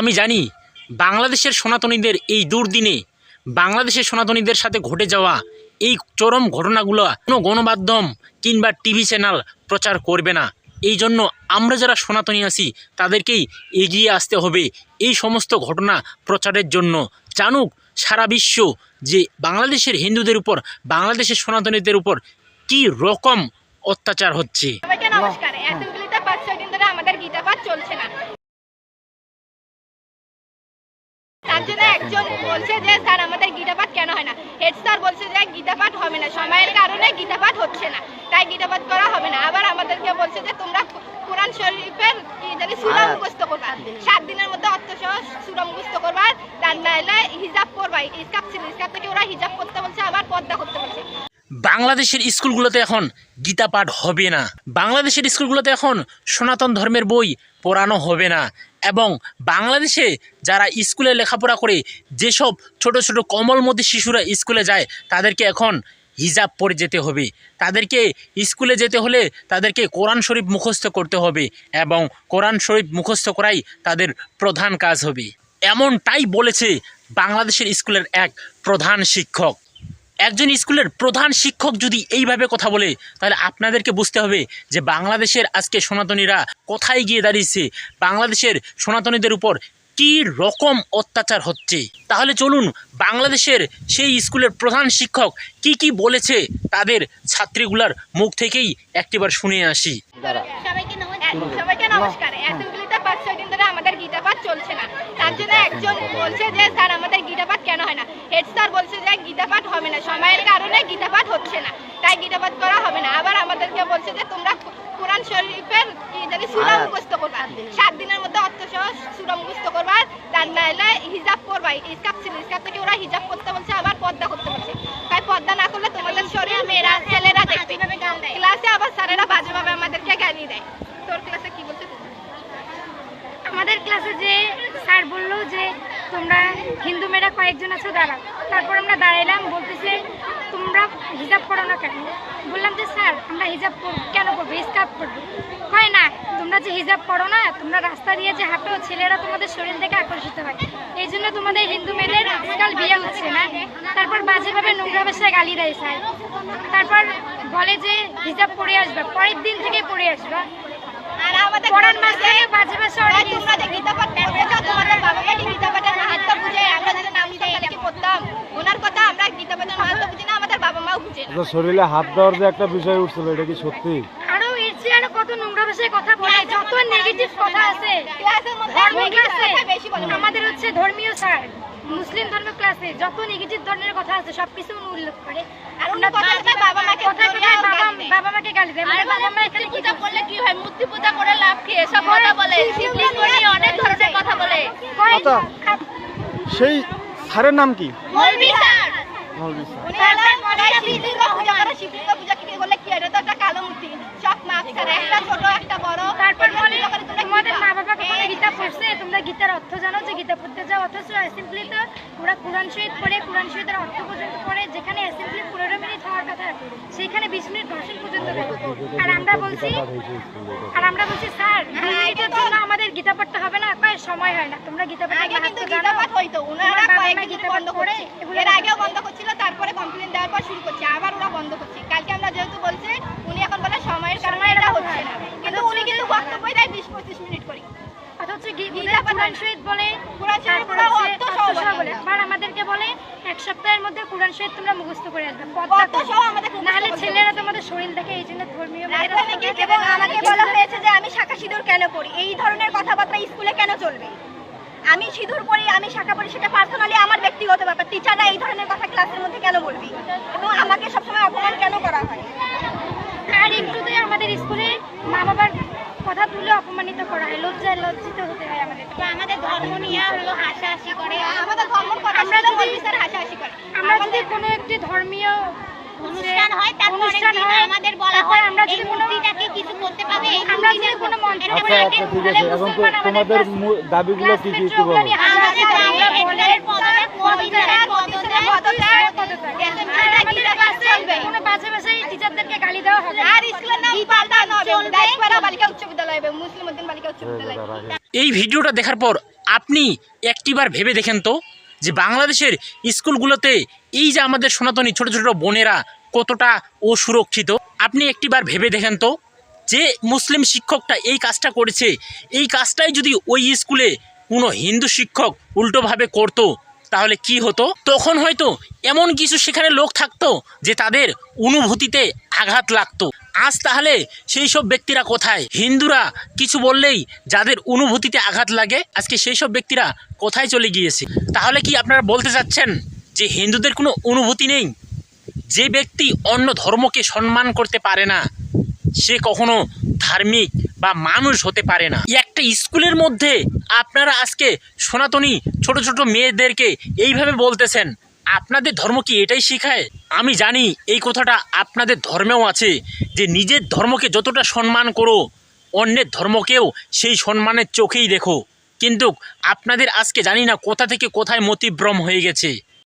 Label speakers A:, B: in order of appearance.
A: আমি জানি, বাংলাদেশের সনাতনীদের এই দুর্দিনে, বাংলাদেশের সনাতনীদের সাথে ঘটে যাওয়া এই চরম ঘটনাগুলো কোনো গণমাধ্যম কিংবা টিভি চ্যানেল প্রচার করবে না। এই জন্য আমরা যারা সনাতনী আছি, তাদেরকেই এগিয়ে আসতে হবে এই সমস্ত ঘটনা প্রচারের জন্য। জানুক সারা বিশ্ব যে বাংলাদেশের হিন্দুদের উপর, বাংলাদেশের সনাতনীদের উপর কী রকম অত্যাচার হচ্ছে।
B: আমাদের গীতা পাঠ চলছে না। তার একজন বলছে যে স্যার আমাদের গীতা পাঠ কেন হয় না হেড স্যার বলছে যে গীতা পাঠ হবে না সময়ের কারণে গীতা পাঠ হচ্ছে না তাই গীতা পাঠ করা হবে না আবার আমাদেরকে বলছে যে তোমরা কোরআন শরীফের কি জানি সুরা মুখস্থ করবা সাত দিনের মধ্যে অর্থসহ সুরা মুখস্থ করবা তার নাইলে হিজাব করবা ইসকাপ ছিল ইসকাপ থেকে ওরা হিজাব করতে বলছে আবার পর্দা করতে বলছে
A: বাংলাদেশের স্কুলগুলোতে এখন গীতা পাঠ হবে না। বাংলাদেশের স্কুলগুলোতে এখন সনাতন ধর্মের বই পড়ানো হবে না। এবং বাংলাদেশে যারা স্কুলে লেখাপড়া করে, যেসব ছোট ছোট কমলমতি শিশুরা স্কুলে যায়, তাদেরকে এখন হিজাব পরে যেতে হবে। তাদেরকে স্কুলে যেতে হলে তাদেরকে কোরআন শরীফ মুখস্থ করতে হবে এবং কোরআন শরীফ মুখস্থ করাই তাদের প্রধান কাজ হবে। এমনটাই বলেছে বাংলাদেশের স্কুলের এক প্রধান শিক্ষক। একজন স্কুলের প্রধান শিক্ষক যদি এইভাবে কথা বলে তাহলে আপনাদেরকে বুঝতে হবে যে বাংলাদেশের আজকে সনাতনীরা কোথায় গিয়ে দাঁড়িয়েছে বাংলাদেশের সনাতনীদের উপর কী রকম অত্যাচার হচ্ছে। তাহলে চলুন বাংলাদেশের সেই স্কুলের প্রধান শিক্ষক কি কি বলেছে তাদের ছাত্রীগুলার মুখ থেকেই একটিবার শুনে আসি।
B: সবাইকে নমস্কার। অ্যাসেম্বলিতে পাঁচ ছয় দিন ধরে আমাদের গীতা পাঠ চলছে না। তার জন্য একজন বলছে যে স্যার আমাদের গীতা পাঠ কেন হয় না? হেড স্যার বলছে যে গীতা পাঠ হবে না। সময়ের কারণে গীতা পাঠ হচ্ছে না। তাই গীতা পাঠ করা হবে না। আবার আমাদেরকে বলছে যে তোমরা কোরআন শরীফের কি জানি সুরা মুখস্থ করবা। সাত দিনের মধ্যে অর্থসহ সুরা মুখস্থ করবা। তার নাইলে হিজাব করবা। ইসকাপ ছিল ইসকাপ থেকে ওরা হিজাব করতে বলছে আবার পর্দা করতে বলছে। তাই পর্দা না করলে তোমাদের শরীর মেয়েরা ছেলেরা দেখবে। ক্লাসে আবার স্যারেরা বাজেভাবে আমাদেরকে গালি দেয় তোর ক্লাসে কি বলছে তুই?
C: আমাদের ক্লাসে যে স্যার বলল যে তোমরা হিন্দু মেয়েরা কয়েকজন আছো, দাঁড়াও। তারপর আমরা দাঁড়াইলাম, বলতেছে, তোমরা হিজাব করো না কেন? বললাম যে, স্যার, আমরা হিজাব কেন পড়ব স্কার্ফ করব? হয় না, তোমরা যে হিজাব করো না, তোমরা রাস্তা দিয়ে যে হাঁটো, ছেলেরা তোমাদের শরীর থেকে আকর্ষিত হয়। এই জন্য তোমাদের হিন্দু মেয়েদের আজকাল বিয়ে হচ্ছে না। তারপর বাজেভাবে নোংরা ভাষায় গালি দেয়, স্যার। তারপর বলে যে, হিজাব পরে আসবে, পরের দিন থেকে পরে আসবে।
B: আর আমাদের
C: পড়ার মাঝখানে বাজে ভাষা অনেক
B: তোমরা যে গীতা পাঠ পড়তেছো তোমাদের বাবা মাকে গীতা পাঠের মাহাত্ম বুঝে আমরা যদি নাম দিতাম তাহলে কি পড়তাম ওনার কথা আমরা গীতা পাঠের মাহাত্ম বুঝি না আমাদের বাবা মাও বুঝে না।
D: শরীরে হাত দেওয়ার যে একটা বিষয় উঠছিল এটা কি সত্যি?
C: আরও কত নোংরা কথা বলে। যত নেগেটিভ কথা আছে
B: ক্লাসের মধ্যে বেশি বলে।
C: আমাদের হচ্ছে ধর্মীয় স্যার মুসলিম ধর্ম ক্লাসে যত নেগেটিভ ধরনের কথা আছে সবকিছু উনি উল্লেখ করে।
B: আর উনি কথা বাবা মাকে
C: বাবা বাবা মাকে গালি দেয়। মানে বাবা মা এখানে কি
B: করলে কি হয়? মূর্তি পূজা করে লাভ কি? এসব কথা বলে। শিবলিঙ্গ নিয়ে অনেক ধরনের কথা বলে।
C: কয়-
D: আচ্ছা। সেই স্যারের নাম কি?
B: মৌলভী স্যার।
D: মৌলভী স্যার।
B: উনি শিবলিঙ্গ পূজা করে শিবলিঙ্গ পূজা কি করলে কি হয় এটা তো একটা কালো মূর্তি সব মাপ করে একটা ছোট একটা বড়
C: তারপর বলে
B: পূজা করে তোমরা কি
C: তোমাদের
B: পাও?
C: মা বাবা কখনো গীতা পড়ছে তোমরা গীতার অর্থ জানো যে গীতা পড়তে যাও অথচ অ্যাসেম্বলি তো ওরা কোরআন শহীদ পড়ে কোরআন শহীদের অর্থ পর্যন্ত পড়ে যেখানে অ্যাসেম্বলি পনেরো মিনিট হওয়ার কথা সেখানে বিশ মিনিট ভাষণ পর্যন্ত আর আমরা বলছি আর আমরা বলছি স্যার এটার জন্য আমাদের গীতা পড়তে হবে না কয় সময় হয় না তোমরা গীতা পড়তে
B: গীতা পাঠ হইতো ওনারা
C: গীতা
B: বন্ধ
C: করে এগুলো
B: এর আগেও বন্ধ করছিল তারপরে কমপ্লেন দেওয়ার পর শুরু করছে আবার ওরা বন্ধ করছে কালকে আমরা যেহেতু বলছে উনি এখন বলে সময়ের কারণে
C: সময়ের
B: এটা
C: অভাব
B: হচ্ছে
C: হয়
B: না
C: না।
B: কিন্তু উনি কিন্তু বক্তব্যই দেয় বিশ পঁচিশ মিনিট করে
C: অথচ
B: গীতা
C: গীতা কোরআন শহীদ বলে
B: কোরআন শরীফ
C: তারপর
B: পুরো
C: হচ্ছে
B: অর্থ সহ
C: অর্থ সহ
B: বলে।
C: বলে। আবার আমাদেরকে বলে এক সপ্তাহের মধ্যে কোরআন শহীদ তোমরা মুখস্থ করে আসবে
B: অর্থ
C: পদ্মা
B: সহ আমাদের মুখস্থ
C: নাহলে ছেলেরা তোমাদের শরীর দেখে এই জন্য ধর্মীয়
B: এবং আমাকে বলা হয়েছে যে আমি শাখা সিঁদুর কেন পড়ি? এই ধরনের কথাবার্তা স্কুলে কেন চলবে? আমি সিঁদুর পড়ি আমি শাখা পড়ি সেটা পার্সোনালি আমার ব্যক্তিগত ব্যাপার। টিচাররা এই ধরনের কথা ক্লাসের মধ্যে কেন বলবি? এবং আমাকে
C: আমাদের
B: ধর্ম হলো হাসাহাসি করে। আমাদের ধর্ম
C: আমরা
B: আমরা
C: যদি-
B: হাসাহাসি করে।
C: আমরা যদি কোনো একটি ধর্মীয়
B: অনুষ্ঠান হয়
C: অনুষ্ঠান হয়,
B: আমাদের বলা হয়?
C: আমরা যদি
B: মূর্তিটাকে কিছু করতে পাবে
C: আমরা যদি কোনো মন্ত্র
D: আচ্ছা আচ্ছা ঠিক আছে। এখন তোমাদের দাবিগুলো কি কি একটু বলো
A: এই ভিডিওটা দেখার পর আপনি একটিবার ভেবে দেখেন তো যে বাংলাদেশের স্কুলগুলোতে এই যে আমাদের সনাতনী ছোট ছোট বোনেরা কতটা অসুরক্ষিত। আপনি একটিবার ভেবে দেখেন তো যে মুসলিম শিক্ষকটা এই কাজটা করেছে, এই কাজটাই যদি ওই স্কুলে কোনো হিন্দু শিক্ষক উল্টোভাবে করতো, তাহলে কি হতো? তখন হয়তো এমন কিছু সেখানে লোক থাকতো যে তাদের অনুভূতিতে আঘাত লাগতো। আজ তাহলে সেই সব ব্যক্তিরা কোথায়? হিন্দুরা কিছু বললেই যাদের অনুভূতিতে আঘাত লাগে, আজকে সেই সব ব্যক্তিরা কোথায় চলে গিয়েছে? তাহলে কি আপনারা বলতে চাচ্ছেন যে হিন্দুদের কোনো অনুভূতি নেই? যে ব্যক্তি অন্য ধর্মকে সম্মান করতে পারে না, সে কখনো ধার্মিক বা মানুষ হতে পারে না। একটা স্কুলের মধ্যে আপনারা আজকে সনাতনী ছোট ছোট মেয়েদেরকে এইভাবে বলতেছেন আপনাদের ধর্ম কি এটাই শেখায়? আমি জানি এই কথাটা আপনাদের ধর্মেও আছে, যে নিজের ধর্মকে যতটা সম্মান করো, অন্যের ধর্মকেও সেই সম্মানের চোখেই দেখো। কিন্তু আপনাদের আজকে জানি না কোথা থেকে কোথায় মতিভ্রম হয়ে গেছে।